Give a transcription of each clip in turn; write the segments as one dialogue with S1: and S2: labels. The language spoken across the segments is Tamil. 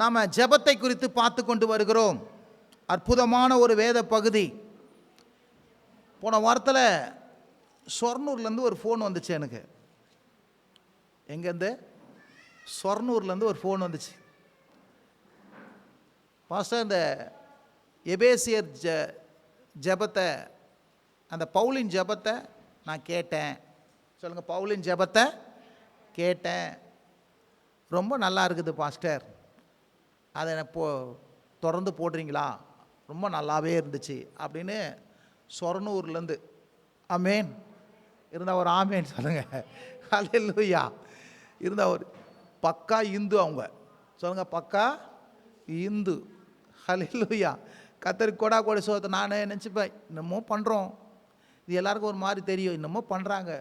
S1: நாம் ஜெபத்தை குறித்து பார்த்து கொண்டு வருகிறோம். அற்புதமான ஒரு வேத பகுதி. போன வாரத்தில் சொர்ணூர்லேருந்து ஒரு ஃபோன் வந்துச்சு எனக்கு. எங்கேருந்து சொர்ணூர்லேருந்து ஒரு ஃபோன் வந்துச்சு. பாஸ்டர் இந்த எபேசியர் ஜ ஜெபத்தை அந்த பவுலின் ஜெபத்தை நான் கேட்டேன். சொல்லுங்கள் பவுலின் ஜெபத்தை கேட்டேன். ரொம்ப நல்லா இருக்குது பாஸ்டர் அதை போ தொடர்ந்து போடுறீங்களா? ரொம்ப நல்லாவே இருந்துச்சு. அப்படின்னு சொரனூர்லேருந்து ஆமேன். இருந்தால் ஒரு ஆமேன் சொல்லுங்கள் அல்லேலூயா இருந்தால் ஒரு பக்கா இந்து அவங்க. சொல்லுங்கள் பக்கா இந்து. ஹலில்லுயா கத்தரி கொடா கொடை சோத்தை நானே நினச்சிப்பேன். இன்னமும் பண்ணுறோம் இது எல்லாருக்கும் ஒரு மாதிரி தெரியும். இன்னமும் பண்ணுறாங்க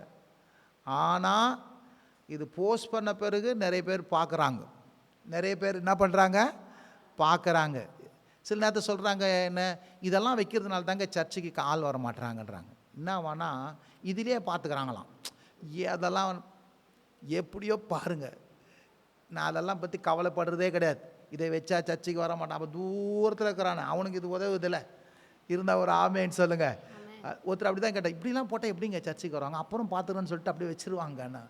S1: ஆனால் இது போஸ்ட் பண்ண பிறகு நிறைய பேர் பார்க்குறாங்க நிறைய பேர் என்ன பண்ணுறாங்க பார்க்குறாங்க. சில நேரத்தில் சொல்கிறாங்க என்ன இதெல்லாம் வைக்கிறதுனால தாங்க சர்ச்சுக்கு கால் வர மாட்டுறாங்கன்றாங்க என்ன வேணா இதிலே பார்த்துக்கிறாங்களாம். அதெல்லாம் எப்படியோ பாருங்கள் நான் அதெல்லாம் பற்றி கவலைப்படுறதே கிடையாது. இதை வச்சா சர்ச்சுக்கு வர மாட்டான் அவன் தூரத்தில் இருக்கிறானே. அவனுக்கு இது உதவுதில்ல. இருந்தால் ஒரு ஆமேன்னு சொல்லுங்கள் ஒருத்தர் அப்படி தான் கேட்டேன் இப்படிலாம் போட்டால் எப்படிங்க சர்ச்சுக்கு வருவாங்க? அப்புறம் பார்த்துக்கிறேன்னு சொல்லிட்டு அப்படியே வச்சிருவாங்கண்ணா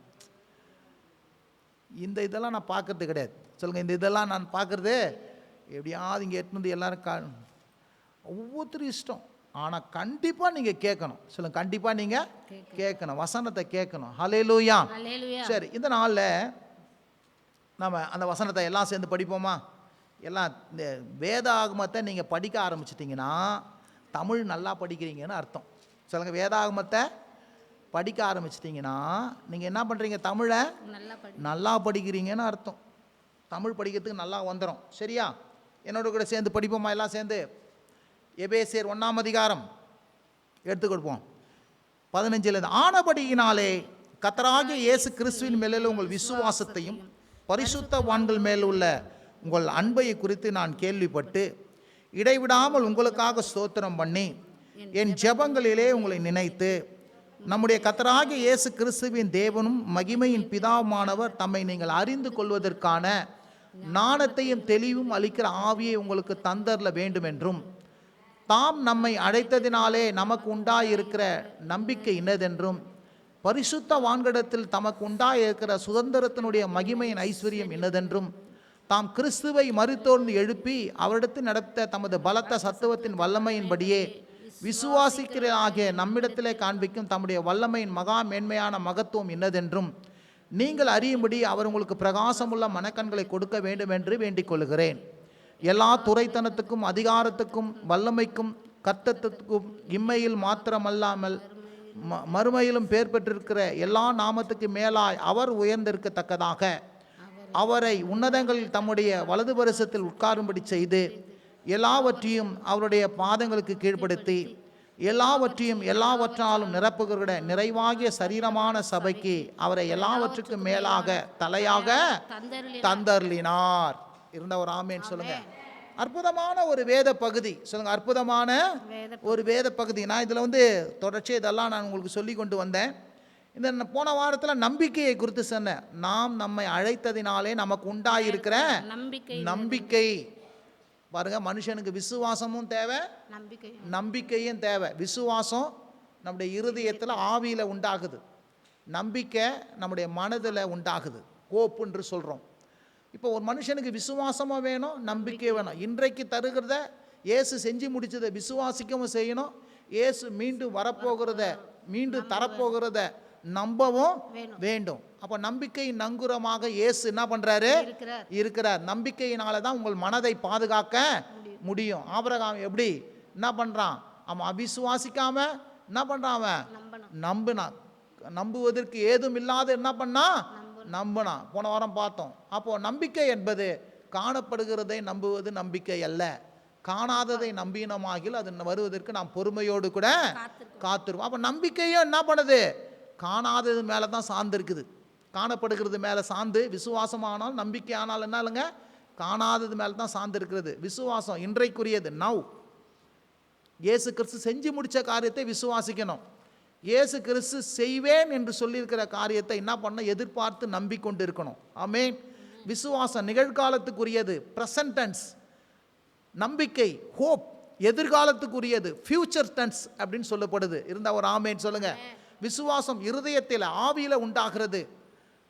S1: இந்த இதெல்லாம் நான் பார்க்கறது கிடையாது. சொல்லுங்கள் இந்த இதெல்லாம் நான் பார்க்குறது எப்படியாவது இங்கே எட்டுனு வந்து எல்லாரும் கா ஒவ்வொருத்தரும் இஷ்டம். ஆனால் கண்டிப்பாக நீங்கள் கேட்கணும். சொல்லுங்கள் கண்டிப்பாக நீங்கள் கேட்கணும். வசனத்தை கேட்கணும். ஹலே லூயா
S2: அல்லேலூயா
S1: சரி இந்த நாளில் நம்ம அந்த வசனத்தை எல்லாம் சேர்ந்து படிப்போமா? எல்லாம் இந்த வேத ஆகமத்தை நீங்கள் படிக்க ஆரம்பிச்சிட்டிங்கன்னா தமிழ் நல்லா படிக்கிறீங்கன்னு அர்த்தம். சொல்லுங்கள் வேதாகமத்தை படிக்க ஆரம்பிச்சிட்டிங்கன்னா நீங்கள் என்ன பண்ணுறீங்க தமிழை
S2: நல்லா படி
S1: நல்லா படிக்கிறீங்கன்னு அர்த்தம். தமிழ் படிக்கிறதுக்கு நல்லா வந்துடும் சரியா? என்னோட கூட சேர்ந்து படிப்போமா? எல்லாம் சேர்ந்து? எபேசியர் ஒன்றாம் அதிகாரம். எடுத்து கொடுப்போம் பதினஞ்சில் ஆனபடியினாலே கத்தராகிய இயேசு கிறிஸ்துவின் மேலுள்ள உங்கள் விசுவாசத்தையும் பரிசுத்தவான்கள் மேல் உள்ள உங்கள் அன்பை குறித்து நான் கேள்விப்பட்டு இடைவிடாமல் உங்களுக்காக ஸ்தோத்திரம் பண்ணி என் ஜெபங்களிலே உங்களை நினைத்து நம்முடைய கத்தராகிய இயேசு கிறிஸ்துவின் தேவனும் மகிமையின் பிதாவுமானவர் தம்மை நீங்கள் அறிந்து கொள்வதற்கான நாணத்தையும் தெளிவும் அளிக்கிற ஆவியை உங்களுக்கு தந்தரல வேண்டும் என்றும் தாம் நம்மை அழைத்ததினாலே நமக்கு உண்டாயிருக்கிற நம்பிக்கை இன்னதென்றும். பரிசுத்த வான்கடத்தில் தமக்கு உண்டாயிருக்கிற சுதந்திரத்தினுடைய மகிமையின் ஐஸ்வர்யம் இன்னதென்றும். தாம் கிறிஸ்துவை மறுத்தோர்ந்து எழுப்பி அவரிடத்தில் நடத்த தமது பலத்த சத்துவத்தின் வல்லமையின்படியே விசுவாசிக்கிறதாகிய நம்மிடத்திலே காண்பிக்கும் தம்முடைய வல்லமையின் மகா மேன்மையான மகத்துவம் இன்னதென்றும் நீங்கள் அறியும்படி அவர் உங்களுக்கு பிரகாசமுள்ள மனக்கண்களை கொடுக்க வேண்டும் என்று வேண்டிக் கொள்கிறேன். எல்லா துறைத்தனத்துக்கும் அதிகாரத்துக்கும் வல்லமைக்கும் கர்த்தத்துக்கும் இம்மையில் மாத்திரமல்லாமல் ம- மறுமையிலும் பேர் பெற்றிருக்கிற எல்லா நாமத்துக்கு மேலாய் அவர் உயர்ந்திருக்கத்தக்கதாக. அவரை உன்னதங்களில் தம்முடைய வலது பரிசத்தில் உட்காரும்படி செய்து எல்லாவற்றையும் அவருடைய பாதங்களுக்கு கீழ்ப்படுத்தி எல்லாவற்றையும் எல்லாவற்றாலும் நிரப்புகிற நிறைவாகிய சரீரமான சபைக்கு அவரை எல்லாவற்றுக்கும் மேலாக தலையாக தந்தர்லினார் இருந்த ஒரு ஆமேன். சொல்லுங்க. அற்புதமான ஒரு வேத பகுதி. சொல்லுங்க அற்புதமான ஒரு வேத பகுதி. நான் இதில் வந்து தொடர்ச்சி இதெல்லாம் நான் உங்களுக்கு சொல்லி கொண்டு வந்தேன். இந்த போன வாரத்தில் நம்பிக்கையை குறித்து சொன்னேன். நாம் நம்மை அழைத்ததினாலே நமக்கு உண்டாயிருக்கிற
S2: நம்பிக்கை.
S1: நம்பிக்கை. பாருங்க மனுஷனுக்கு விசுவாசமும் தேவை
S2: நம்பிக்கை
S1: நம்பிக்கையும் தேவை. விசுவாசம் நம்முடைய இருதயத்தில் ஆவியில் உண்டாகுது. நம்பிக்கை நம்முடைய மனதில் உண்டாகுது. கோப்புன்று சொல்கிறோம் இப்போ ஒரு மனுஷனுக்கு விசுவாசமும் வேணும் நம்பிக்கை வேணும். இன்றைக்கு தருகிறத இயேசு செஞ்சு முடிச்சதை விசுவாசிக்கவும் செய்யணும். இயேசு மீண்டும் வரப்போகிறத மீண்டும் தரப்போகிறத நம்பவும். வேண்டும். அப்போ நம்பிக்கை நங்குரமாக இயேசு என்ன பண்ணுறாரு
S2: இருக்கிறார்.
S1: நம்பிக்கையினால தான் உங்கள் மனதை பாதுகாக்க முடியும். ஆபிரகாம் எப்படி? என்ன பண்ணுறான் அவன் அவிசுவாசிக்காம என்ன பண்ணுறான் அவன்? நம்பினான் நம்புவதற்கு ஏதும் இல்லாத என்ன பண்ணான் நம்பினான் போன வாரம் பார்த்தோம். அப்போ நம்பிக்கை என்பது காணப்படுகிறதை நம்புவது நம்பிக்கை அல்ல. காணாததை நம்பினமாகில் அது வருவதற்கு நாம் பொறுமையோடு கூட
S2: காத்திருக்கோம்
S1: காத்திருவோம். அப்போ நம்பிக்கையும் என்ன பண்ணுது? காணாதது மேலே தான் சார்ந்து இருக்குது. காணப்படுகிறது மேலே சார்ந்து விசுவாசமானால் நம்பிக்கை ஆனால் என்ன இல்லைங்க காணாதது மேலே தான் சார்ந்து இருக்கிறது. விசுவாசம் இன்றைக்குரியது. நவ் இயேசு கிறிஸ்து செஞ்சு முடித்த காரியத்தை விசுவாசிக்கணும். இயேசு கிறிஸ்து செய்வேன் என்று சொல்லியிருக்கிற காரியத்தை என்ன பண்ண எதிர்பார்த்து நம்பிக்கொண்டு இருக்கணும். ஆமென் விசுவாசம் நிகழ்காலத்துக்குரியது. ப்ரெசன்ட் டென்ஸ் நம்பிக்கை ஹோப் எதிர்காலத்துக்குரியது. ஃபியூச்சர் டென்ஸ் அப்படின்னு சொல்லப்படுது. இருந்தால் ஒரு ஆமேன்னு சொல்லுங்கள் விசுவாசம் இருதயத்தில் ஆவியில உண்டாகிறது.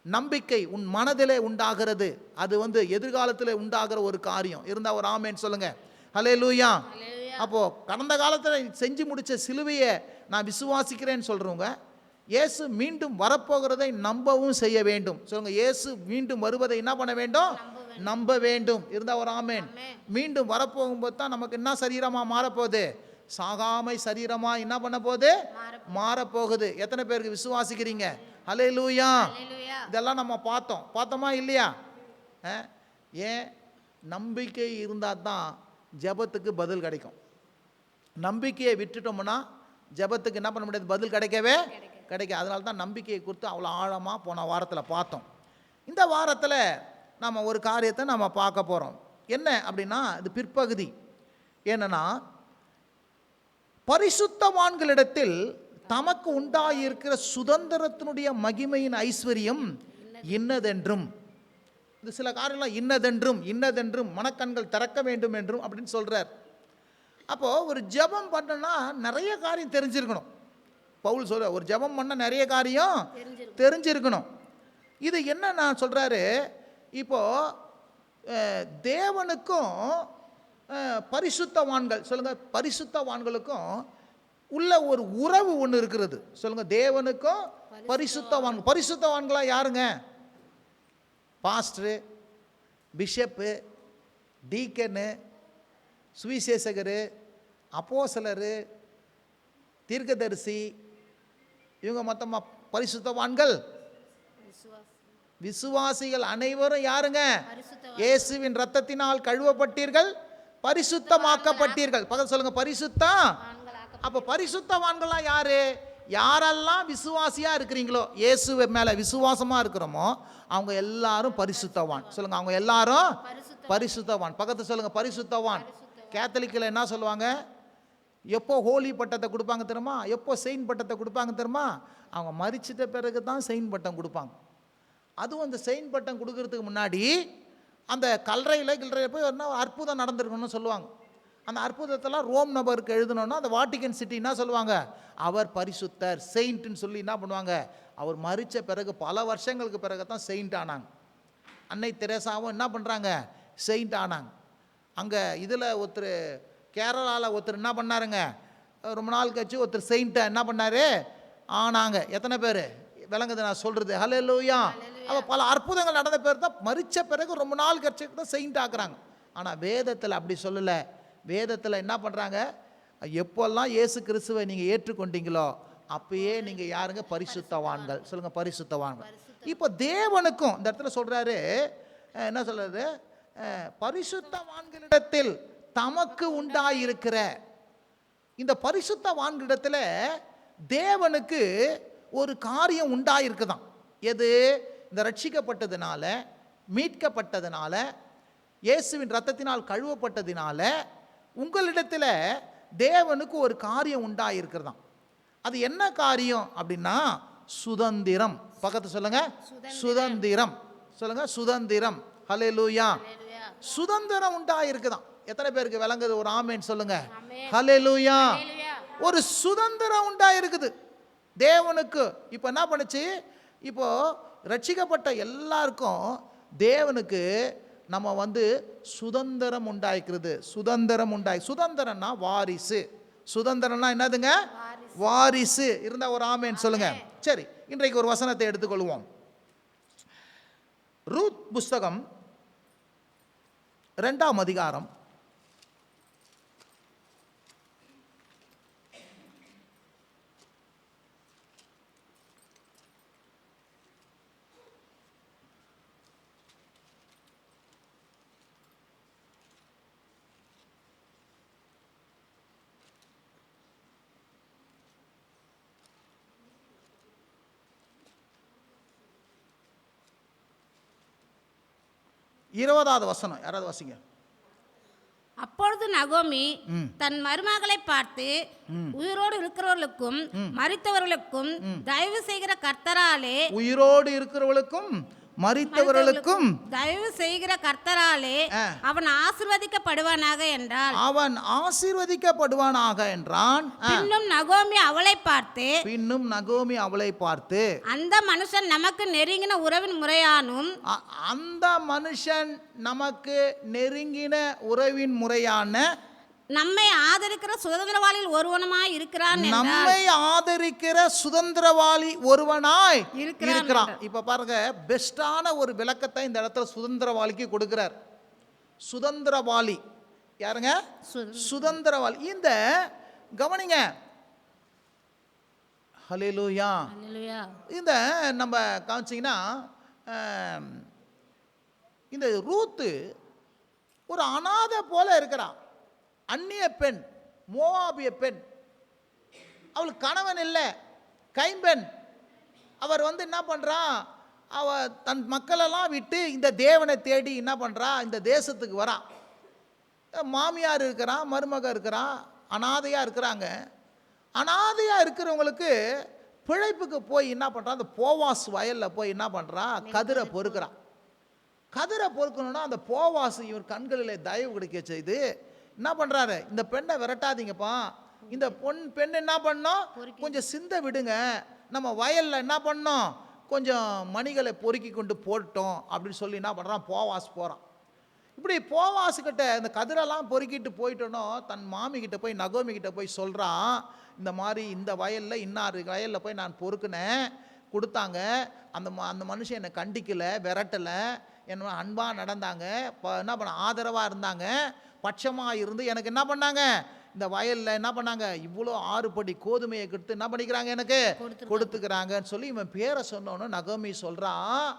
S1: நம்பிக்கை உன் மனதிலே உண்டாகிறது. அது வந்து எதிர்காலத்தில் உண்டாகிற ஒரு காரியம். இருந்தால் ஒரு ஆமேன்னு சொல்லுங்க. ஹலே லூயா அப்போ கடந்த காலத்தில் செஞ்சு முடிச்ச சிலுவையை நான் விசுவாசிக்கிறேன்னு சொல்றவங்க இயேசு மீண்டும் வரப்போகிறதை நம்பவும் செய்ய வேண்டும். சொல்லுங்க இயேசு மீண்டும் வருவதை என்ன பண்ண வேண்டும்? நம்ப வேண்டும். இருந்தா ஒரு ஆமேன். மீண்டும் வரப்போகும்போது தான் நமக்கு என்ன சரீரமா மாறப்போகுது? சாகாமை சரீரமா என்ன பண்ண போகுது? மாறப்போகுது. எத்தனை பேருக்கு விசுவாசிக்கிறீங்க? ஹலே லூயா இதெல்லாம் நம்ம பார்த்தோம். பார்த்தோமா இல்லையா? ஏன்? நம்பிக்கை இருந்தால் தான் ஜெபத்துக்கு பதில் கிடைக்கும். நம்பிக்கையை விட்டுட்டோம்னா ஜெபத்துக்கு என்ன பண்ண முடியாது? பதில் கிடைக்கவே கிடைக்கும் அதனால தான் நம்பிக்கையை குறித்து அவ்வளோ ஆழமாக போன வாரத்தில் பார்த்தோம். இந்த வாரத்தில் நம்ம ஒரு காரியத்தை நம்ம பார்க்க போகிறோம் என்ன அப்படின்னா இது பிற்பகுதி. என்னன்னா பரிசுத்தவான்களிடத்தில் தமக்கு உண்டாயிருக்கிற சுதந்திரத்தினுடைய மகிமையின் ஐஸ்வர்யம் இன்னதென்றும். இது சில காரியங்களாம் இன்னதென்றும் இன்னதென்றும் மனக்கண்கள் திறக்க வேண்டும் என்றும் அப்படின்னு சொல்றார். அப்போ ஒரு ஜெபம் பண்ணனா நிறைய காரியம் தெரிஞ்சிருக்கணும். பவுல் சொல்ற ஒரு ஜெபம் பண்ண நிறைய காரியம் தெரிஞ்சிருக்கணும். இது என்ன நான் சொல்கிறாரு இப்போ அஹ், தேவனுக்கும் பரிசுத்தவான்கள். சொல்லுங்க பரிசுத்தவான்களுக்கும் உள்ள ஒரு உறவு ஒன்று இருக்கிறது. சொல்லுங்க தேவனுக்கும் பரிசுத்தவான். பரிசுத்தவான்களா யாருங்க? பாஸ்டரு பிஷப்பு டீக்கனு சுவிசேஷகர் அப்போசலரு தீர்க்கதரிசி இவங்க மொத்தமாக பரிசுத்தவான்கள். விசுவாசிகள் அனைவரும் யாருங்க? இயேசுவின் ரத்தத்தினால் கழுவப்பட்டீர்கள். பரிசுத்தமாக்கப்பட்டீர்கள். பக்கத்துல சொல்லுங்க பரிசுத்தம் அப்போ பரிசுத்தவான்கள்லாம் யாரு? யாரெல்லாம் விசுவாசியா இருக்கிறீங்களோ இயேசு மேல விசுவாசமா இருக்கிறோமோ அவங்க எல்லாரும் பரிசுத்தவான். சொல்லுங்க அவங்க எல்லாரும்
S2: பரிசுத்த
S1: பரிசுத்தவான். பக்கத்து சொல்லுங்க பரிசுத்தவான். கேத்தலிக்கில் என்ன சொல்லுவாங்க? எப்போ ஹோலி பட்டத்தை கொடுப்பாங்க தெரியுமா? எப்போ செயின் பட்டத்தை கொடுப்பாங்க தெரியுமா? அவங்க மறிச்சிட்ட பிறகு தான் செயின் பட்டம் கொடுப்பாங்க. அதுவும் அந்த செயின் பட்டம் கொடுக்கறதுக்கு முன்னாடி அந்த கல்றையில் கில்றையில் போய் என்ன அற்புதம் நடந்திருக்கணும்னு சொல்லுவாங்க. அந்த அற்புதத்தெல்லாம் ரோம் நபருக்கு எழுதணும்னா அந்த வாட்டிகன் சிட்டி என்ன சொல்லுவாங்க? அவர் பரிசுத்தர் செயின்ட்னு சொல்லி என்ன பண்ணுவாங்க? அவர் மறித்த பிறகு பல வருஷங்களுக்கு பிறகு தான் செயின்ட் ஆனாங்க. அன்னை தெரேசாவும் என்ன பண்ணுறாங்க செயின்ட் ஆனாங்க. அங்கே இதில் ஒருத்தர் கேரளாவில் ஒருத்தர் என்ன பண்ணாருங்க? ரொம்ப நாள் கழிச்சு ஒருத்தர் செயின்ட்டை என்ன பண்ணார்? ஆனாங்க. எத்தனை பேர்? விளங்குது நான் சொல்கிறது ஹலோ லூயா அப்போ பல அற்புதங்கள் நடந்த பேர் தான் மறித்த பிறகு ரொம்ப நாள் கழிச்சு தான் செயின்ட் ஆக்குறாங்க ஆனால் வேதத்தில் அப்படி சொல்லலை. வேதத்தில் என்ன பண்ணுறாங்க எப்போல்லாம் இயேசு கிறிஸ்துவை நீங்கள் ஏற்றுக்கொண்டீங்களோ அப்பயே நீங்கள் யாருங்க? பரிசுத்தவான்கள். சொல்லுங்கள் பரிசுத்தவான்கள். இப்போ தேவனுக்கும் இந்த இடத்துல சொல்கிறாரு என்ன சொல்றது? அஹ், பரிசுத்தவான்களிடத்தில் தமக்கு உண்டாயிருக்கிற இந்த பரிசுத்தவான்களிடத்தில் தேவனுக்கு ஒரு காரியம் உண்டாயிருக்குதாம் எது? இந்த ரட்சிக்கப்பட்டதுனால மீட்கப்பட்டதுனால இயேசுவின் ரத்தத்தினால் கழுவப்பட்டதினால உங்களிடத்தில் தேவனுக்கு ஒரு காரியம் உண்டாயிருக்கிறதாம். அது என்ன காரியம் அப்படின்னா சுதந்திரம். பக்கத்து சொல்லுங்க. சுதந்திரம். சொல்லுங்க சுதந்திரம். ஹalleluya
S2: அல்லேலூயா
S1: சுதந்திரம் உண்டாயிருக்குதாம். எத்தனை பேருக்கு விளங்குது? ஒரு ஆமேன் சொல்லுங்க. ஹalleluya
S2: அல்லேலூயா
S1: ஒரு சுதந்திரம் உண்டாயிருக்குது. தேவனுக்கு இப்போ என்ன பண்ணுச்சு? இப்போ ரட்சிக்கப்பட்ட எல்லாருக்கும் தேவனுக்கு நம்ம வந்து சுதந்திரம் உண்டாயிருக்கிறது சுதந்திரம் உண்டாய் சுதந்திரம்னா வாரிசு. சுதந்திரம்னா என்னதுங்க? வாரிசு. இருந்தா ஒரு ஆமேன் சொல்லுங்க. சரி இன்றைக்கு ஒரு வசனத்தை எடுத்துக்கொள்வோம். ரூத் புஸ்தகம் ரெண்டாம் அதிகாரம். இருபதாவது வசனம் யாராவது வாசிங்க.
S2: அப்பொழுது நகோமி. தன் மருமகளை பார்த்து உயிரோடு இருக்கிறவர்களுக்கும் மரித்தவர்களுக்கும் தயவு செய்கிற கர்த்தராலே
S1: உயிரோடு இருக்கிறவளுக்கும் மறித்தவர்களுக்கும்
S2: தயவு செய்கிற கர்த்தராலே. அவன் ஆசிர்வதிக்கப்படுவானாக என்றால்
S1: அவன் ஆசீர்வதிக்கப்படுவானாக என்றான் ஆ.
S2: பின்னும் நகோமி அவளை பார்த்து
S1: பின்னும் நகோமி அவளை பார்த்து
S2: அந்த மனுஷன் நமக்கு நெருங்கின உறவின் முறையானும்
S1: அந்த மனுஷன் நமக்கு நெருங்கின உறவின் முறையான
S2: நம்மை ஆதரிக்கிற சுதந்திரவாளியில் ஒருவனுமாய் இருக்கிறான்
S1: நம்மை ஆதரிக்கிற சுதந்திரவாளி ஒருவனாய்
S2: இருக்கிறான்
S1: இப்ப பாருங்க பெஸ்டான ஒரு விளக்கத்தை இந்த இடத்துல சுதந்திரவாளிக்கு கொடுக்கிறார். சுதந்திரவாளி. யாருங்க?
S2: சுத-
S1: சுதந்திரவாளி. இந்த கவனிங்க.
S2: அல்லேலூயா.
S1: இந்த நம்ம காமிச்சிங்கன்னா இந்த ரூத்து ஒரு அனாதை போல இருக்கிறான். அந்நிய பெண் மோவாபிய பெண். அவளுக்கு கணவன் இல்லை கைம்பெண். அவர் வந்து என்ன பண்ணுறான் அவ தன் மக்களெல்லாம் விட்டு இந்த தேவனை தேடி என்ன பண்ணுறா இந்த தேசத்துக்கு வரா. மாமியார் இருக்கிறான் மருமக இருக்கிறான் அனாதையாக இருக்கிறாங்க. அனாதையாக இருக்கிறவங்களுக்கு பிழைப்புக்கு போய் என்ன பண்ணுறான் அந்த போவாஸ் வயலில் போய் என்ன பண்ணுறான் கதிரை பொறுக்கிறான் கதிரை பொறுக்கணும்னா அந்த போவாசு இவர் கண்களில் தயவு கிடைக்க செய்து என்ன பண்ணுறாரு இந்த பெண்ணை விரட்டாதீங்கப்பா. இந்த பொன் பெண் என்ன பண்ணோம்? கொஞ்சம் சிந்த விடுங்க. நம்ம வயலில் என்ன பண்ணோம்? கொஞ்சம் மணிகளை பொறுக்கி கொண்டு போட்டோம் அப்படின்னு சொல்லி என்ன பண்ணுறான் போவாஸ் போகிறான் இப்படி போவாசுக்கிட்ட இந்த கதிரெல்லாம் பொறுக்கிட்டு போயிட்டோனோ தன் மாமி கிட்ட போய் நகோமி கிட்ட போய் சொல்கிறான் இந்த மாதிரி இந்த வயலில் இன்னார் வயலில் போய் நான் பொறுக்குனேன் கொடுத்தாங்க. அந்த அந்த மனுஷன் என்னை கண்டிக்கலை விரட்டலை. என்ன அன்பாக நடந்தாங்க. இப்போ என்ன பண்ண ஆதரவாக இருந்தாங்க. பட்சமாக இருந்து எனக்கு என்ன பண்ணாங்க? இந்த வயலில் என்ன பண்ணாங்க? இவ்வளோ ஆறு படி கோதுமையை கொடுத்து என்ன பண்ணிக்கிறாங்க எனக்கு? கொடுத்துக்கிறாங்கன்னு சொல்லி இவன் பேரை சொன்னோன்னு நகோமி சொல்கிறான்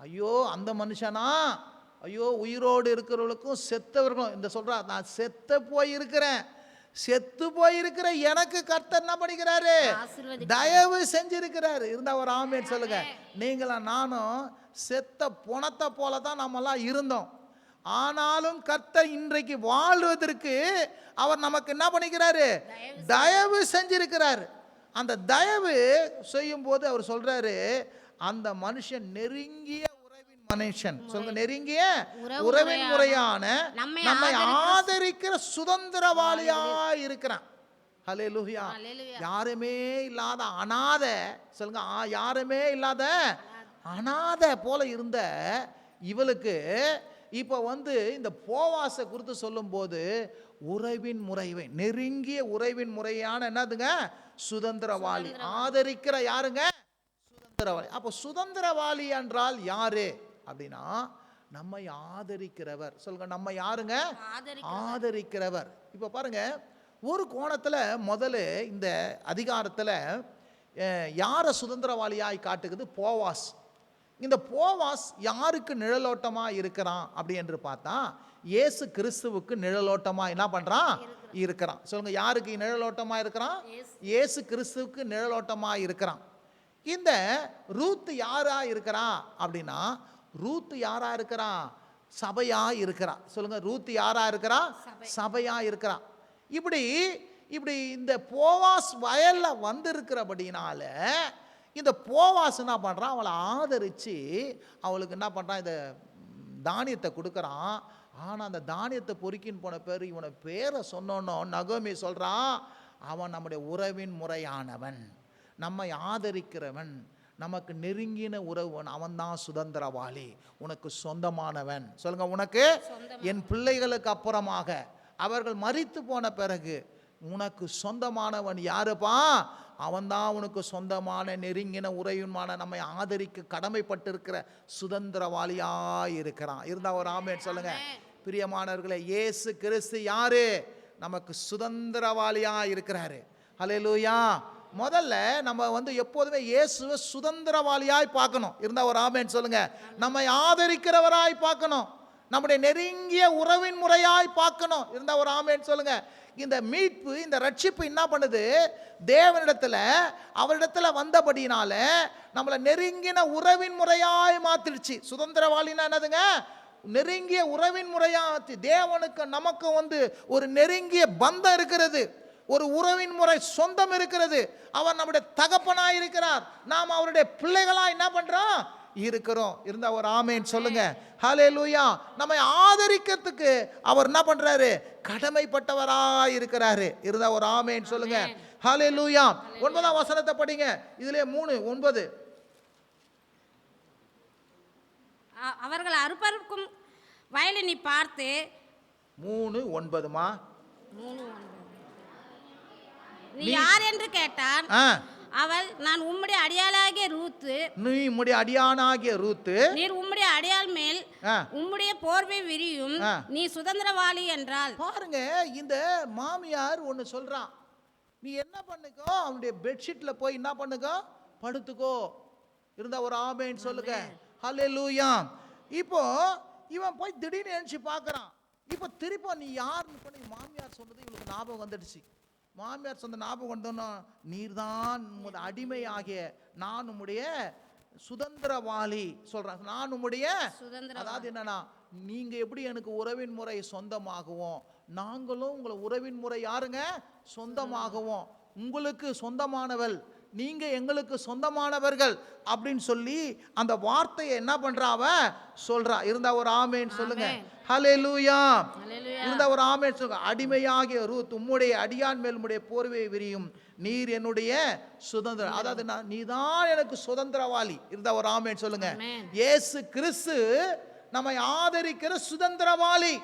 S1: ஐயோ அந்த மனுஷனா? ஐயோ உயிரோடு இருக்கிறவர்களுக்கும் செத்தவர்களும் இந்த சொல்றா நான் செத்த போய் இருக்கிறேன் செத்து போய் இருக்கிற எனக்கு கர்த்தர் என்ன பண்ணிக்கிறாரு?
S2: ஆசீர்வதி-
S1: தயவு செஞ்சிருக்கிறாரு. இருந்தா ஒரு ஆமேன்னு சொல்லுங்க. நீங்களும் நானும் செத்த புணத்தை போல தான் நம்மலாம் இருந்தோம். ஆனாலும் கர்த்தர் இன்றைக்கு வாழ்வதற்கு அவர் நமக்கு என்ன பண்ணிக்கிறாரு? தயவு செஞ்சிருக்கிறாரு. அந்த தயவு செய்யும் போது அவர் சொல்றாரு அந்த மனுஷன் நெருங்கிய உறவின் மனுஷன். சொல்லுங்க நெருங்கிய
S2: உறவு
S1: உறவின் முறையான
S2: நம்மை
S1: ஆதரிக்கிற சுதந்திரவாளியா இருக்கிறான். ஹலே லுஹியா. யாருமே இல்லாத அனாதை சொல்லுங்க யாருமே இல்லாத அனாதை போல இருந்த இவளுக்கு இப்போ வந்து இந்த போவாசை குறித்து சொல்லும்போது உறவின் முறைவை நெருங்கிய உறவின் முறையான என்னதுங்க? சுதந்திரவாளி. ஆதரிக்கிற யாருங்க? சுதந்திரவாளி. அப்போ சுதந்திரவாளி என்றால் யாரு? அப்படின்னா நம்மை ஆதரிக்கிறவர். சொல்லுங்க நம்ம யாருங்க?
S2: ஆதரி
S1: ஆதரிக்கிறவர். இப்போ பாருங்க ஒரு கோணத்தில் முதல்ல இந்த அதிகாரத்தில் யாரை சுதந்திரவாளியாய் காட்டுக்குது போவாஸ். இந்த போவாஸ் யாருக்கு நிழலோட்டமாக இருக்கிறான் அப்படி என்று பார்த்தா இயேசு கிறிஸ்துவுக்கு நிழலோட்டமாக என்ன பண்ணுறான் இருக்கிறான். சொல்லுங்க யாருக்கு நிழலோட்டமாக இருக்கிறான்? இயேசு. கிறிஸ்துவுக்கு நிழலோட்டமாக இருக்கிறான். இந்த ரூத் யாரா இருக்கிறா அப்படின்னா ரூத் யாரா இருக்கிறா? சபையா இருக்கிறா. சொல்லுங்க ரூத் யாரா இருக்கிறா? சபையா இருக்கிறா. இப்படி இப்படி இந்த போவாஸ் வயல்ல வந்திருக்கிறபடினால இந்த போவாஸ் என்ன பண்ணுறான் அவளை ஆதரித்து அவளுக்கு என்ன பண்ணுறான் இந்த தானியத்தை கொடுக்குறான். ஆனால் அந்த தானியத்தை பொறுக்கின்னு போன பேர் இவனை பேரை சொன்னோன்னோ நகோமி சொல்கிறான் அவன் நம்முடைய உறவின் முறையானவன். நம்மை ஆதரிக்கிறவன். நமக்கு நெருங்கின உறவன் அவன்தான் சுதந்திரவாளி. உனக்கு சொந்தமானவன். சொல்லுங்க உனக்கு? என் பிள்ளைகளுக்கு அப்புறமாக. அவர்கள் மரித்து போன பிறகு உனக்கு சொந்தமானவன் யாருப்பா? அவன்தான் உனக்கு சொந்தமான நெருங்கின உறவின்மான நம்மை ஆதரிக்க கடமைப்பட்டிருக்கிற சுதந்திரவாளியாய் இருக்கிறான். இருந்தா ஒரு ஆமேன் சொல்லுங்க. பிரியமானவர்களே இயேசு கிறிஸ்து யாரு? நமக்கு சுதந்திரவாளியா இருக்கிறாரு. ஹalleluya. முதல்ல நம்ம வந்து எப்போதுமே இயேசுவை சுதந்திரவாளியாய் பார்க்கணும். இருந்தா ஒரு ஆமேன் சொல்லுங்க. நம்மை ஆதரிக்கிறவராய் பார்க்கணும். நம்முடைய நெருங்கிய உறவின் முறையாய் பார்க்கணும். இருந்தால் ஒரு ஆமேன்னு சொல்லுங்க. இந்த மீட்பு இந்த ரட்சிப்பு என்ன பண்ணுது? தேவனிடத்தில் அவரிடத்தில் வந்தபடினால நம்மளை நெருங்கின உறவின் முறையாய் மாத்திடுச்சு. சுதந்திரவாளின்னா என்னதுங்க? நெருங்கிய உறவின் முறையாச்சு தேவனுக்கு நமக்கு வந்து ஒரு நெருங்கிய பந்தம் இருக்கிறது. ஒரு உறவின் முறை சொந்தம் இருக்கிறது. அவர் நம்முடைய தகப்பனாய் இருக்கிறார். நாம் அவருடைய பிள்ளைகளாக என்ன பண்ணுறோம் இருக்கிறோம். இருந்தா ஒரு ஆமேன் சொல்லுங்க. ஹalleluya நம்மை ஆதரிக்கிறதுக்கு அவர் என்ன பண்றாரு? கடமைப்பட்டவரா இருக்கிறாரு இருந்தா ஒரு ஆமேன் சொல்லுங்க. ஹalleluya ஒன்பதாம் வசனத்தை படிங்க. இதுல மூணு ஒன்பது.
S2: அவர்கள் அறுப்பறுக்கும் வயலை நீ பார்த்து
S1: மூணு ஒன்பதுமா?
S2: மூணு. நீ யார் என்று கேட்டான்? அவள் நான் உம்முடைய அடியாளாகிய ரூத்து.
S1: நீ உம்முடைய அடியானாகிய ரூத்து.
S2: நீர் உம்முடைய அடியாள் மேல். உம்முடைய போர்வை விரியும். நீ சுதந்திரவாளி என்றாள்.
S1: பாருங்க இந்த மாமியார் ஒன்று சொல்றான். நீ என்ன பண்ணுக்கோ அவனுடைய பெட்ஷீட்ல போய் என்ன பண்ணுக்கோ படுத்துக்கோ. இருந்தா ஒரு ஆமேன்னு சொல்லுங்க. ஹalleluya. இப்போ இவன் போய் திடீர்னு எழுச்சி பார்க்கறான். இப்போ திரும்ப நீ யாருன்னு பண்ணி மாமியார் சொன்னது இவளுக்கு ஞாபகம் வந்துடுச்சு. மாமியார் சொன்ன ஞாபகம் வந்தோன்னா நீர்தான் உமது அடிமை ஆகிய நான் உம்முடைய சுதந்திரவாளி சொல்றான் நான் உம்முடைய. அதாவது என்னன்னா நீங்க எப்படி எனக்கு உறவின் முறை சொந்தமாகுவோம்? நாங்களும் உங்களை உறவின் முறை யாருங்க? சொந்தமாகுவோம். உங்களுக்கு சொந்தமானவள் நீங்க எங்களுக்கு சொந்தமானவர்கள் அப்படின்னு சொல்லி அந்த வார்த்தையை என்ன பண்றா அவ? சொல்றா. இருந்தா ஒரு ஆமேன்னு சொல்லுங்க.
S2: ஆமென்.
S1: ஹalleluya.
S2: ஹalleluya.
S1: இருந்த ஒரு ஆமேன் சொல்லுங்க. அடிமையாகிய ரூத் உம்முடைய அடியான் மேல் உம்முடைய போர்வை விரியும். நீர் என்னுடைய சுதந்திரம் அதாவது நான் நீதான் எனக்கு சுதந்திரவாளி. இருந்த ஒரு ஆமேன் சொல்லுங்க. இயேசு கிறிஸ்து நம்மை ஆதரிக்கிற சுதந்திரவாளி.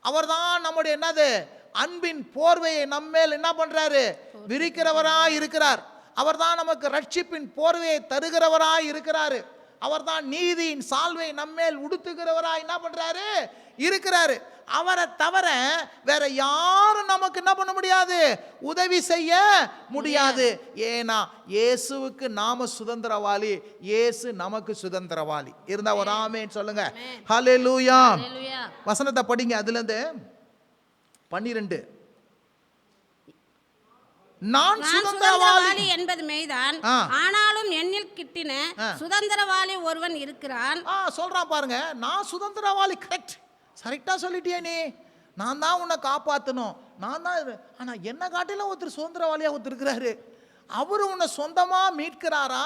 S1: அவர்தான் நம்முடைய என்னது? அன்பின் போர்வையை நம்மேல் என்ன பண்றாரு? விரிக்கிறவராய் இருக்கிறார். அவர்தான் நமக்கு ரட்சிப்பின் போர்வையை தருகிறவராய் இருக்கிறாரு. அவர்தான் நீதியின் சால்வை நம்மேல் உடுத்துகிறவராய் என்ன பண்றாரு? இருக்கிறாரு. அவரை தவிர வேற யாரும் நமக்கு என்ன பண்ண முடியாது? உதவி செய்ய முடியாது. ஏன்னா இயேசுவுக்கு நாம சுதந்திரவாளி. இயேசு நமக்கு சுதந்திரவாளி. இருந்தா ஒரு ஆமேன்னு சொல்லுங்க. ஹalleluya
S2: ஹalleluya.
S1: வசனத்தை படிங்க. அதுல இருந்து பன்னிரெண்டு. நான் சுதந்திரவாளி.
S2: என்பது மெய்தான். ஆனாலும் என்னில் கிட்டின. சுதந்திரவாளி ஒருவன் இருக்கிறான்.
S1: ஆ சொல்றான் பாருங்க. நான் சுதந்திரவாளி கரெக்ட். கரெக்டா சொல்லிட்டியே நீ. நான் தான் உன்னை காப்பாற்றணும் நான் தான் இது- ஆனா என்ன காட்டிலும் ஒருத்தர் சுதந்திரவாளியா ஒருத்தர் இருக்கிறாரு அவர் உன்னை சொந்தமா மீட்கிறாரா?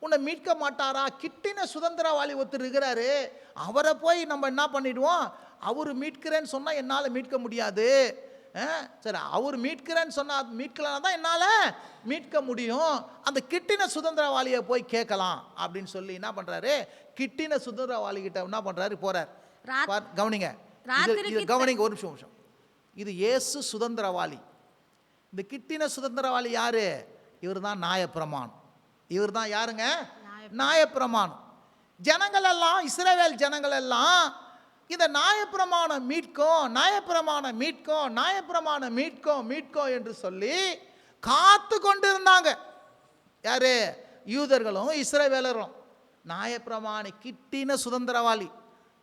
S1: உன்னை மீட்க மாட்டாரா? கிட்டின சுதந்திரவாளி ஒருத்தர் இருக்கிறாரு. அவரை போய் நம்ம என்ன பண்ணிடுவோம்? அவர் மீட்கிறேன்னு சொன்னா என்னால் மீட்க முடியாது. சரி அவர் மீட்கிறேன்னு சொன்னா மீட்கலன்னா தான் என்னால் மீட்க முடியும். அந்த கிட்டின சுதந்திரவாளியை போய் கேட்கலாம் அப்படின்னு சொல்லி என்ன பண்றாரு? கிட்டின சுதந்திரவாளி கிட்ட என்ன
S2: ராத்-
S1: பார், கவனிங்க. இது- கவனிங்க ஒரு நிமிஷம் நிமிஷம். இது இயேசு சுதந்திரவாளி. இந்த கிட்டின சுதந்திரவாளி யாரு? இவர் தான் நாயப்பிரமாணம் இவர் தான் யாருங்க? நாயப்பிரமாணம் ஜனங்கள் எல்லாம் இஸ்ரவேல் ஜனங்கள் எல்லாம் இந்த நியாயப்பிரமாணம் மீட்கும் நியாயப்பிரமாணம் மீட்கும் நியாயப்பிரமாணம் மீட்கும் மீட்கும் என்று சொல்லி காத்து கொண்டு இருந்தாங்க யாரு? யூதர்களும் இஸ்ரவேலரும். நியாயப்பிரமாணி கிட்டின சுதந்திரவாளி.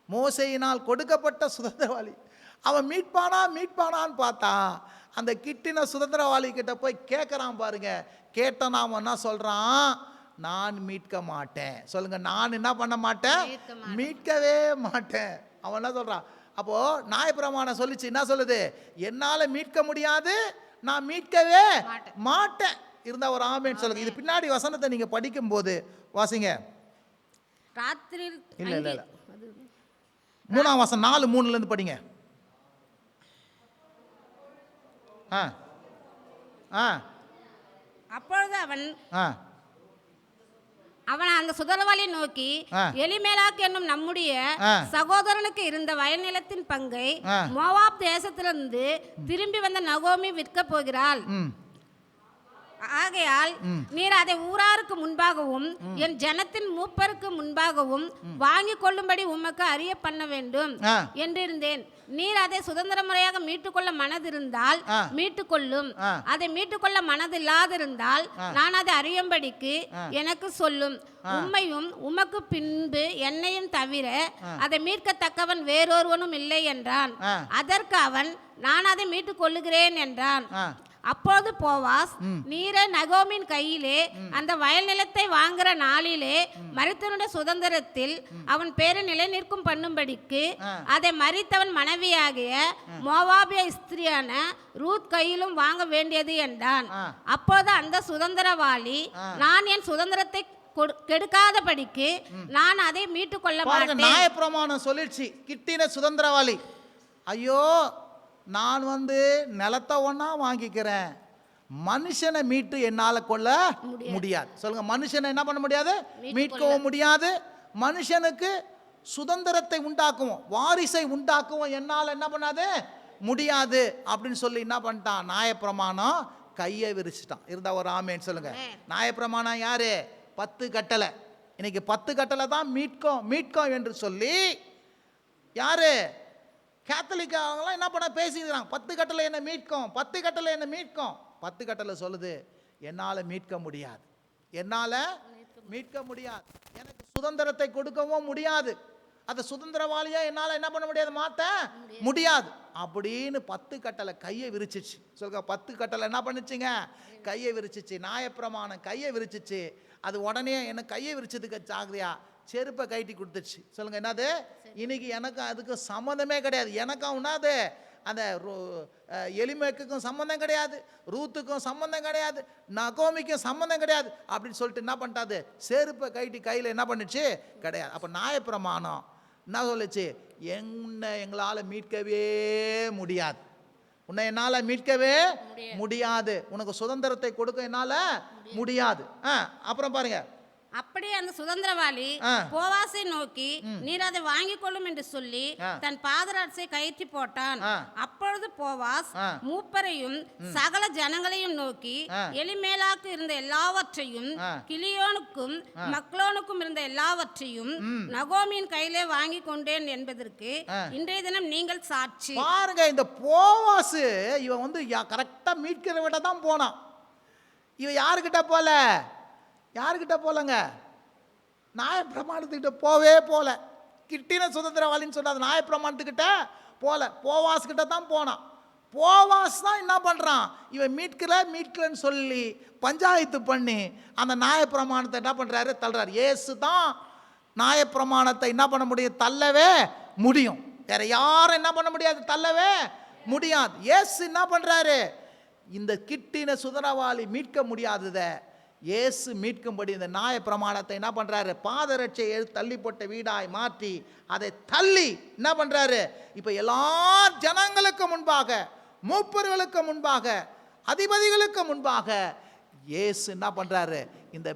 S1: மோசையினால் கொடுக்கப்பட்ட சுதந்திரவாளி. அவன் மீட்பானா மீட்பானான்னு பார்த்தா அந்த கிட்டின சுதந்திரவாளி கிட்ட போய் கேட்குறான் பாருங்க. கேட்டான் அவன் என்ன சொல்றான்? நான் மீட்க மாட்டேன். சொல்லுங்க நான் என்ன பண்ண
S2: மீட்க மாட்டேன்.
S1: மீட்கவே மாட்டேன். அவன் என்ன சொல்றான்? அப்போ நியாயப்பிரமாணம் சொல்லிச்சு என்ன சொல்லுது? என்னால மீட்க முடியாது நான் மீட்கவே
S2: மாட்டேன்.
S1: மாட்டேன். இருந்தா ஒரு ஆமேன்னு சொல்லுங்க. இது பின்னாடி வசனத்தை நீங்க படிக்கும்போது வாசிங்க.
S2: ராத்திரி
S1: இல்ல, இல்ல, இல்ல. மூணாம் வசனம் நாலு மூணுல இருந்து படிங்க. ஆ. ஆ.
S2: அப்பொழுது அவன்
S1: ஆ.
S2: அவன் அந்த சுதரவாளியை நோக்கி
S1: ஆ.
S2: எலிமேலாக் என்னும் நம்முடைய. சகோதரனுக்கு இருந்த வயல் நிலத்தின் பங்கை. மோவாப் தேசத்திலிருந்து திரும்பி வந்த நகோமி விற்கப் போகிறாள் ஆகையால் நீர் அதை ஊராருக்கு முன்பாகவும் என் ஜனத்தின் மூப்பருக்கு முன்பாகவும் வாங்கி கொள்ளும்படி உமக்கு அறிய பண்ண வேண்டும். என்றிருந்தேன். நீர் அதை சுதந்திர முறையாக மீட்டுக்கொள்ள மனதிருந்தால். மீட்டுக்கொள்ளும். அதை மீட்டுக்கொள்ள மனதில்லாதிருந்தால் நான் அதை அறியும்படிக்கு எனக்கு சொல்லும். உம்மையும் உமக்கு பின்பு என்னையும் தவிர அதை மீட்கத்தக்கவன் வேறொருவனும் இல்லை என்றான். அதற்கு அவன் நான் அதை மீட்டுக் கொள்ளுகிறேன் என்றான் அப்போது போவாஸ் நீர நகோமின் கையிலே அந்த வயல் நிலத்தை வாங்குற நாளிலே மரித்தவனுடைய சுதந்திரத்தில் அவன் பேரை நிலை நிற்கும் பண்ணும்படிக்கு அதை மரித்தவன் மனைவியாகிய மோவாபிய ஸ்திரியான ரூத் கையிலும் வாங்க வேண்டியது என்றான். அப்போது அந்த சுதந்திரவாளி நான் என் சுதந்திரத்தை கொடு- கெடுக்காதபடிக்கு நான் அதை மீட்டுக் கொள்ள
S1: பாருங்க
S2: மாட்டேன்.
S1: நியாயப்பிரமாணம் சொல்லிடுச்சு கிட்டின சுதந்திரவாளி. ஐயோ நான் வந்து நிலத்தை ஒன்றா வாங்கிக்கிறேன். மனுஷனை மீட்டு என்னால் கொள்ள முடியாது. சொல்லுங்க மனுஷனை என்ன பண்ண முடியாது? மீட்கவும் முடியாது. மனுஷனுக்கு சுதந்திரத்தை உண்டாக்குவோம். வாரிசை உண்டாக்குவோம். என்னால் என்ன பண்ணாது? முடியாது. அப்படின்னு சொல்லி என்ன பண்ணிட்டான்? நியாயப்பிரமாணம் கையை விரிச்சிட்டான். இருந்தா ஒரு ஆமேன்னு சொல்லுங்க. நியாயப்பிரமாணம் யாரு? பத்து கட்டளை. இன்னைக்கு பத்து கட்டளை தான் மீட்கும். மீட்கும் என்று சொல்லி யாரு? கேத்தலிக் அவங்களாம் என்ன பண்ண பேசிக்கிறாங்க. பத்து கட்டளை என்ன மீட்கும் பத்து கட்டளை என்ன மீட்கும். பத்து கட்டளை சொல்லுது என்னால் மீட்க முடியாது. என்னால் மீட்க முடியாது. எனக்கு சுதந்திரத்தை கொடுக்கவும் முடியாது. அந்த சுதந்திரவாளியாக என்னால் என்ன பண்ண முடியாது? மாற்ற முடியாது. அப்படின்னு பத்து கட்டளை கையை விரிச்சிச்சு. சொல்லுங்க பத்து கட்டளை என்ன பண்ணுச்சுங்க? கையை விரிச்சிச்சு. நியாயப்பிரமாணம் கையை விரிச்சிச்சு. அது உடனே என்ன கையை விரிச்சதுக்கு சாகுதியா செருப்பை கைட்டி கொடுத்துச்சு. சொல்லுங்க என்னது? இன்னைக்கு எனக்கு அதுக்கு சம்மந்தமே கிடையாது. எனக்கும் உண்ணாது அந்த எலிமேக்குக்கும் சம்மந்தம் கிடையாது. ரூத்துக்கும் சம்மந்தம் கிடையாது. நகோமிக்கும் சம்மந்தம் கிடையாது. அப்படின்னு சொல்லிட்டு என்ன பண்ணிட்டாது? செருப்பை கைட்டி கையில் என்ன பண்ணுச்சு? கிடையாது. அப்போ நியாயப்பிரமாணம் என்ன சொல்லுச்சு? என்னை எங்களால் மீட்கவே முடியாது. உன்னை என்னால் மீட்கவே முடியாது. உனக்கு சுதந்திரத்தை கொடுக்க என்னால் முடியாது. ஆ அப்புறம் பாருங்க.
S2: அப்படியே அந்த சுதந்திரவாளி. போவாசை நோக்கி நீர் அதை வாங்கிக் கொள்ளும் என்று சொல்லி. தன் பாதராட்சை கயிற்றி போட்டான். அப்பொழுது போவாஸ். மூப்பரையும் சகல ஜனங்களையும் நோக்கி
S1: ஆ.
S2: எலிமேலாக்கு இருந்த எல்லாவற்றையும். கிளியோனுக்கும் மக்லோனுக்கும் இருந்த எல்லாவற்றையும் நகோமியின் கையிலே வாங்கி கொண்டேன் என்பதற்கு. இன்றைய தினம் நீங்கள் சாட்சி
S1: பாருங்க இந்த போவாசு இவன் வந்து கரெக்டாக மீட்கிற விட தான் போனான் இவன் யாருக்கிட்ட போல யாருக்கிட்ட போகலங்க நாய பிரமாணத்துக்கிட்ட போவே போல. கிட்டின சுதந்திரவாளின்னு சொன்னாது நியாயப்பிரமாணத்துக்கிட்ட போல. போவாஸ்கிட்ட தான் போனான். போவாஸ் தான் என்ன பண்ணுறான் இவன் மீட்கல மீட்கலன்னு சொல்லி பஞ்சாயத்து பண்ணி அந்த நியாயப்பிரமாணத்தை என்ன பண்ணுறாரு தள்ளுறாரு. ஏசு தான் நாயப்பிரமாணத்தை என்ன பண்ண முடியும்? தள்ளவே முடியும். வேற யாரும் என்ன பண்ண முடியாது? தள்ளவே முடியாது. ஏசு என்ன பண்ணுறாரு இந்த கிட்டின சுதரவாளி மீட்க முடியாததை இயேசு மீட்கும்படி இந்த நியாய பிரமாணத்தை என்ன பண்றாரு? பாதரட்சை எழு- தள்ளி போட்ட வீடாய் மாற்றி அதை தள்ளி என்ன பண்றாரு? இப்போ எல்லா ஜனங்களுக்கு முன்பாக மூப்பர்களுக்கு முன்பாக அதிபதிகளுக்கு முன்பாக இயேசு என்ன பண்றாரு? இந்த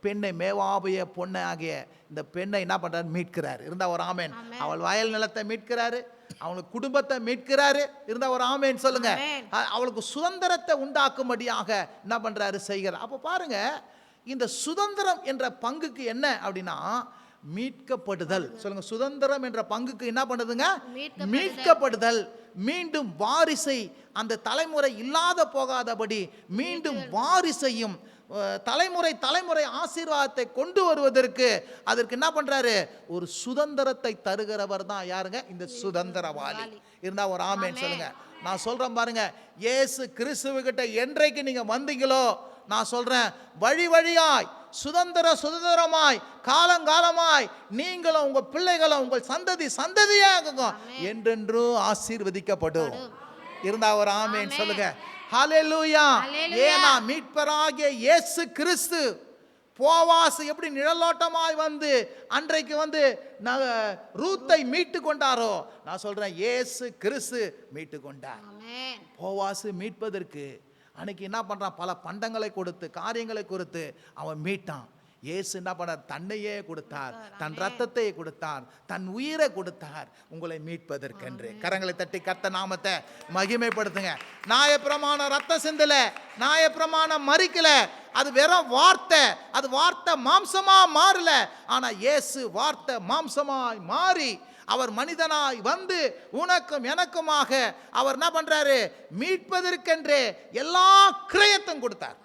S1: பெண்ணை மேவாபிய பொண்ணை ஆகிய இந்த பெண்ணை என்ன பண்றாரு? மீட்கிறாரு. இருந்தா ஒரு ஆமேன். அவள் வயல் நிலத்தை மீட்கிறாரு. அவளுக்கு குடும்பத்தை மீட்கிறாரு. இருந்தா ஒரு ஆமேன் சொல்லுங்க. அவளுக்கு சுதந்திரத்தை உண்டாக்கும்படியாக என்ன பண்றாரு? செய்கிறார். அப்போ பாருங்க இந்த சுதந்திரம் என்ற பங்குக்கு என்ன அப்படின்னா மீட்கப்படுதல். சொல்லுங்க சுதந்திரம் என்ற பங்குக்கு என்ன பண்ணுதுங்க?
S2: மீட்கப்படுதல்.
S1: மீண்டும் வாரிசை அந்த தலைமுறை இல்லாத போகாதபடி மீண்டும். வாரிசையும் தலைமுறை தலைமுறை ஆசீர்வாதத்தை கொண்டு வருவதற்கு அதற்கு என்ன பண்றாரு? ஒரு சுதந்திரத்தை தருகிறவர் தான் யாருங்க? இந்த சுதந்திரவாளி இருந்தா ஒரு ஆமேன் சொல்லுங்க. நான் சொல்றேன் பாருங்க. இயேசு கிறிஸ்துவுகிட்ட என்றைக்கு நீங்க வந்தீங்களோ நான் சொல்றேன் வழி வழியாய் சுதந்திர சுதந்திரமாய் காலங்காலமாய் நீங்களும் உங்க பிள்ளைகளும் உங்கள் சந்ததி சந்ததியாக என்றென்றும் ஆசீர்வதிக்கப்படும். இருந்தா ஒரு ஆமேன். சொல்லுங்க. ஹalleluya. ஏனா மீட்பராகிய இயேசு கிறிஸ்து போவாசு எப்படி நிழலோட்டமாய் வந்து அன்றைக்கு வந்து ரூத்தை மீட்டு கொண்டாரோ நான் சொல்றேன் இயேசு கிறிஸ்து மீட்டு கொண்டார் போவாசு மீட்பதற்கு அன்னைக்கு என்ன பண்றான்? பல பண்டங்களை கொடுத்து காரியங்களை கொடுத்து அவன் மீட்டான். இயேசு என்ன பண்ணார்? தன்னையே கொடுத்தார். தன் ரத்தத்தை கொடுத்தார். தன் உயிரை கொடுத்தார். உங்களை மீட்பதற்கென்று. கரங்களை தட்டி கர்த்த நாமத்தை மகிமைப்படுத்துங்க. நாயப்பிரமாணம் ரத்த சிந்தல நாயப்பிரமாணம் மறிக்கல. அது வெறும் வார்த்தை. அது வார்த்தை மாம்சமா மாறல. ஆனா இயேசு வார்த்தை மாம்சமாய் மாறி அவர் மனிதனாய் வந்து உனக்கும் எனக்குமாக அவர் என்ன பண்றாரு? மீட்பதற்கென்றே எல்லா கிரயத்தையும் கொடுத்தார்.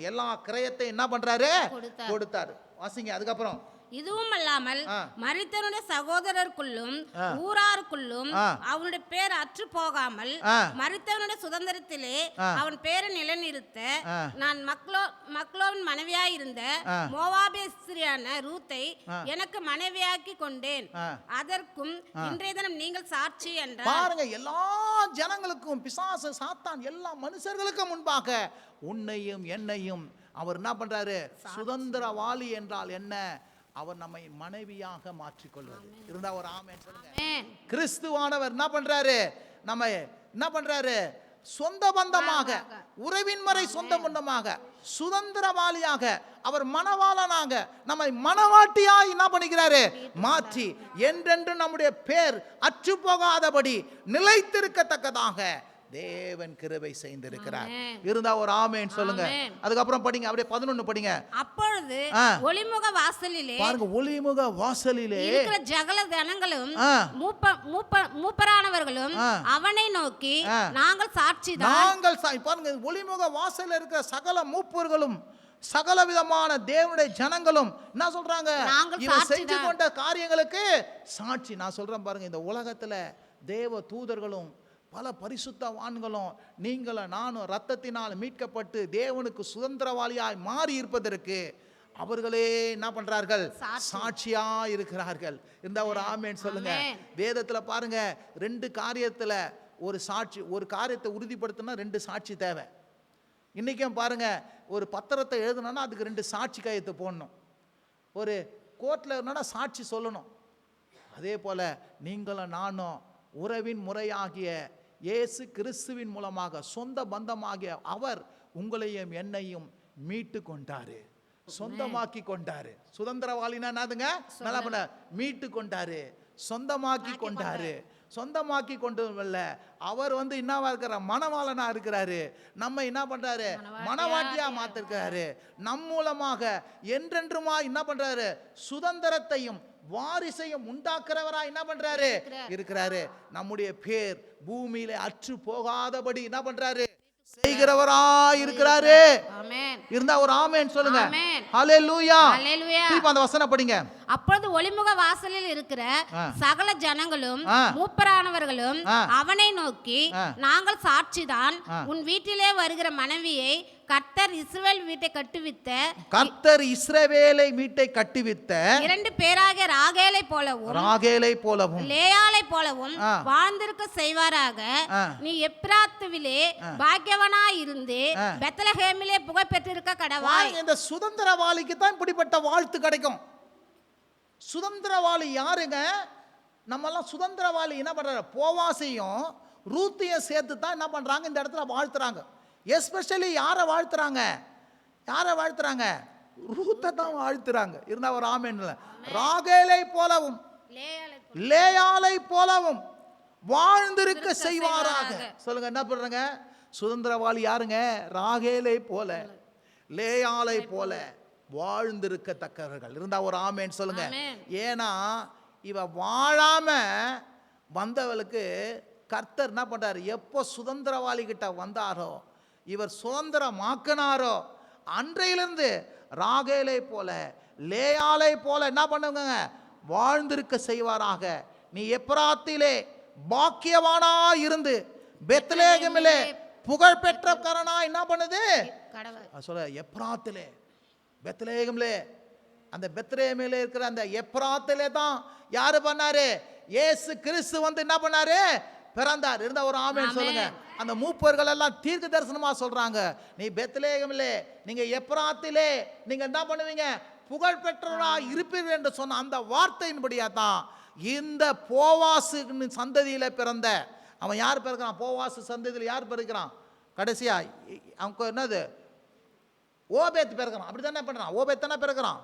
S1: எல்லா கிரயத்தையும் என்ன பண்றாரு
S2: கொடுத்தார்.
S1: கொடுத்தாரு வாசிங்க அதுக்கப்புறம்
S2: இதுவும் அல்லாமல்
S1: ஆ.
S2: மரித்தனுடைய சகோதரருக்குள்ளும் ஊராருக்குள்ளும். அவனுடைய பேர் அற்று போகாமல்
S1: ஆ.
S2: மரித்தவனுடைய சுதந்திரத்திலே. அவன் பேரை நிலைநிறுத்த. நான் மக்லோ மக்லோவின் மனைவியாயிருந்த. மோவாபேஸ்திரியான ரூத்தை எனக்கு மனைவியாக்கி கொண்டேன். அதற்கும் இன்றைய தினம் நீங்கள் சாட்சி என்றார்
S1: பாருங்க எல்லா ஜனங்களுக்கும் பிசாசு சாத்தான் எல்லா மனுஷர்களுக்கும் முன்பாக உன்னையும் என்னையும் அவர் என்ன பண்றாரு சுதந்திரவாளி என்றால் என்ன அவர் நம்மை மனைவியாக மாற்றிக்கொள்வது. இருந்தா ஒரு ஆமென் சொல்லுங்க. கிறிஸ்துவானவர் என்ன பண்றாரு? நம்ம என்ன பண்றாரு? சொந்த பந்தமாக உறவின் முறை சொந்த பந்தமாக சுதந்திரவாளியாக அவர் மணவாளனாக நம்மை மணவாட்டியாய் என்ன பண்ணிக்கிறாரு? மாற்றி என்றென்று நம்முடைய பேர் அற்று போகாதபடி நிலைத்திருக்கத்தக்கதாக தேவன் கிருபை செய்திருக்கிறார். இருந்தா ஒரு ஆமேன் சொல்லுங்க. அதுக்கப்புறம் படிங்க அப்படியே பதினொன்னு படிங்க
S2: அப்பொழுது. ஒளிமுக வாசலிலே
S1: பாருங்க ஒளிமுக வாசலிலே
S2: இருக்கிற ஜகல ஜனங்களும். மூப்ப மூப்ப மூப்பரானவர்களும். அவனை நோக்கி. நாங்கள் சாட்சிதான்
S1: நாங்கள் பாருங்க ஒளிமுக வாசல்ல இருக்கிற சகல மூப்பர்களும் சகல விதமான தேவனுடைய ஜனங்களும் என்ன சொல்றாங்க இவன் செஞ்சு. கொண்ட காரியங்களுக்கு சாட்சி நான் சொல்றேன் பாருங்க இந்த உலகத்துல தேவ தூதர்களும் பல பரிசுத்தவான்களும் நீங்களும் நானும் ரத்தத்தினால் மீட்கப்பட்டு தேவனுக்கு சுதந்திரவாளியாய் மாறி இருப்பதற்கு அவர்களே என்ன பண்றார்கள்?
S2: சாட்சி.
S1: சாட்சியா இருக்கிறார்கள் இந்த ஒரு ஆமேன். சொல்லுங்க. வேதத்துல பாருங்க ரெண்டு காரியத்துல ஒரு சாட்சி ஒரு காரியத்தை உறுதிப்படுத்தினா ரெண்டு சாட்சி தேவை. இன்றைக்கும் பாருங்க ஒரு பத்திரத்தை எழுதணும்னா அதுக்கு ரெண்டு சாட்சி கையெழுத்து போடணும். ஒரு கோர்ட்டில் என்னன்னா சாட்சி சொல்லணும். அதே போல் நீங்களும் நானும் உறவின் முறையாகிய இயேசு கிறிஸ்துவின் மூலமாக சொந்த பந்தமாகிய அவர் உங்களையும் என்னையும் மீட்டு கொண்டாரு. சொந்தமாக்கி கொண்டாரு சுதந்திரவாளினா என்னதுங்க? நல்லா பண்ண. மீட்டு கொண்டாரு. சொந்தமாக்கி கொண்டாரு. சொந்தமாக்கி கொண்டு வரல அவர் வந்து என்னவா இருக்கிறார்? மணவாளனா இருக்கிறாரு. நம்ம என்ன பண்றாரு? மணவாட்டியா மாத்திருக்கிறாரு நம் மூலமாக என்றென்றுமா என்ன பண்றாரு? சுதந்திரத்தையும் வாரிசையும் உண்டாக்குறவரா என்ன பண்றாரு இருக்கிறாரு நம்முடைய பேர் பூமியில அற்று போகாதபடி என்ன பண்றாரு செய்கிறவரா இருக்கிறாரு இருந்தா ஒரு ஆமேன் சொல்லுங்க. ஹalleluya
S2: ஹalleluya.
S1: திருப்பி அந்த வசனம் படிங்க
S2: அப்பொழுது ஒளிமுக வாசலில் இருக்கிற. சகல ஜனங்களும். மூப்பரானவர்களும். அவனை நோக்கி. நாங்கள் சாட்சிதான். உன் வீட்டிலே வருகிற மனைவியை கர்த்தர் இஸ்ரவேல் வீட்டை கட்டுவித்த
S1: கர்த்தர் இஸ்ரவேலை மீட்டை கட்டுவித்த
S2: இரண்டு பேராகிய ராகேலை போலவும்
S1: ராகேலை போலவும்.
S2: லேயாலை போலவும். வாழ்ந்திருக்க செய்வாராக. நீ எப்ராத்துவிலே பாக்கியவனாய் இருந்து. பெத்தலஹேமிலே புகழ் பெற்றிருக்க கடவாய்.
S1: இந்த சுதந்திரவாளிக்கு தான் இப்படிப்பட்ட வாழ்த்து கிடைக்கும். சுதந்திரவாளி யாருங்க? நம்மெல்லாம் சுதந்திரவாளி என்ன பண்றாரு போவாசையும் ரூத்தையும் சேர்த்து தான் என்ன பண்றாங்க? இந்த இடத்துல வாழ்த்துறாங்க. எஸ்பெஷலி யாரை வாழ்த்துறாங்க? யாரை வாழ்த்துறாங்க? ரூத்தை தான் வாழ்த்துறாங்க. இருந்தா ஒரு ஆமேன்ல ராகேலை போலவும்
S2: லேயாலை
S1: போலவும். வாழ்ந்திருக்க செய்வாராக. சொல்லுங்க என்ன பண்றாங்க? சுதந்திரவாளி யாருங்க? ராகேலை போல லேயாலை போல வாழ்ந்திருக்கத்தக்கவர்கள். இருந்தா ஒரு ஆமேன்னு சொல்லுங்க. ஏன்னா இவ வாழாம வந்தவளுக்கு கர்த்தர் என்ன பண்றாரு? எப்போ சுதந்திரவாளி கிட்ட வந்தாரோ இவர் சுதந்திரமாக்கினாரோ? அன்றையிலிருந்து ராகேலை போல லேயாலை போல என்ன பண்ணுங்க வாழ்ந்திருக்க செய்வாராக. நீ எப்ராத்திலே பாக்கியவானா இருந்து பெத்லேகமிலே புகழ் பெற்றக்கரனா என்ன பண்ணுது? சொல்ல எப்ராத்திலே பெத்லேகம்லே. அந்த பெத்லேமிலே இருக்கிற அந்த எப்ராத்திலே தான் யாரு பண்ணாரு? இயேசு கிறிஸ்து வந்து என்ன பண்ணாரு? பிறந்தார். இருந்த ஒரு ஆமேன் சொல்லுங்க. அந்த மூப்பர்கள் எல்லாம் தீர்க்க தரிசனமா சொல்றாங்க. நீ பெத்லேகமிலே நீங்க எப்ராத்திலே நீங்க என்ன பண்ணுவீங்க? புகழ் பெற்றவரா இருப்பீர்கள் என்று சொன்ன அந்த வார்த்தையின்படியா தான் இந்த போவாசு சந்ததியில பிறந்த அவன் யார் பிறக்கிறான்? போவாசு சந்ததியில் யார் பிறக்கிறான்? கடைசியா இ- அவன் என்னது? ஓபேத் பிறக்கிறான். அப்படி தானே பண்றான்? ஓபேத் தானே பிறக்கிறான்?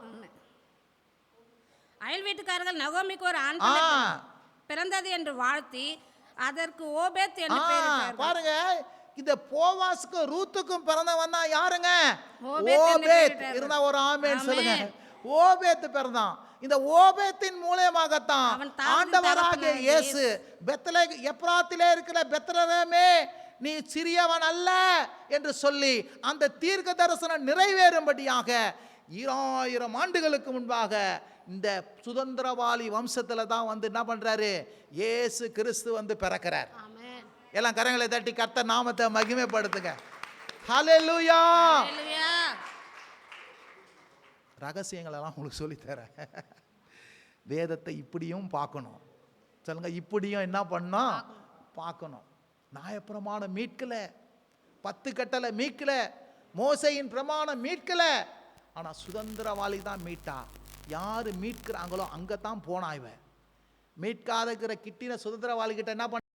S2: அயல் வீட்டுக்காரர்கள் நகோமிக்கு ஒரு ஆண் பிறந்தது என்று வாழ்த்தி அதற்கு ஓபேத் என்று பெயரிட்டார்கள்
S1: பாருங்க இந்த போவாஸுக்கும் ரூத்துக்கும் பிறந்தவன் தான் யாருங்க?
S2: ஓபேத்.
S1: இருந்தா ஒரு ஆமேன் சொல்லுங்க. ஓபேத் பிறந்தான். இந்த ஓபேத்தின் மூலியமாகத்தான்
S2: தகப்பனாகிய
S1: இயேசு. பெத்தலே எப்ராத்திலே இருக்கிற பெத்லகேமே நீ சிறியவன் அல்ல என்று சொல்லி அந்த தீர்க்க தரிசனம் நிறைவேறும்படியாக ஈராயிரம் ஆண்டுகளுக்கு முன்பாக இந்த சுதந்திரவாளி வம்சத்துல தான் வந்து என்ன பண்றாரு? இயேசு கிறிஸ்து வந்து பிறக்கிறார். எல்லாம் கரங்களை தட்டி கர்த்தர் நாமத்தை மகிமைப்படுத்துங்க. ஹalleluya. ரகசியங்களெல்லாம் உங்களுக்கு சொல்லித்தரேன். வேதத்தை இப்படியும் பார்க்கணும். சொல்லுங்க இப்படியும் என்ன பண்ணோம் பார்க்கணும். நியாயப்பிரமாணம் மீட்கல. பத்து கட்டளை மீட்கல. மோசையின் பிரமாணம் மீட்கல. ஆனால் சுதந்திரவாளி தான் மீட்டா. யாரு மீட்கிறாங்களோ அங்கே தான் போனா இவன். மீட்காதக்கிற கிட்டின சுதந்திரவாளிகிட்ட என்ன பண்ண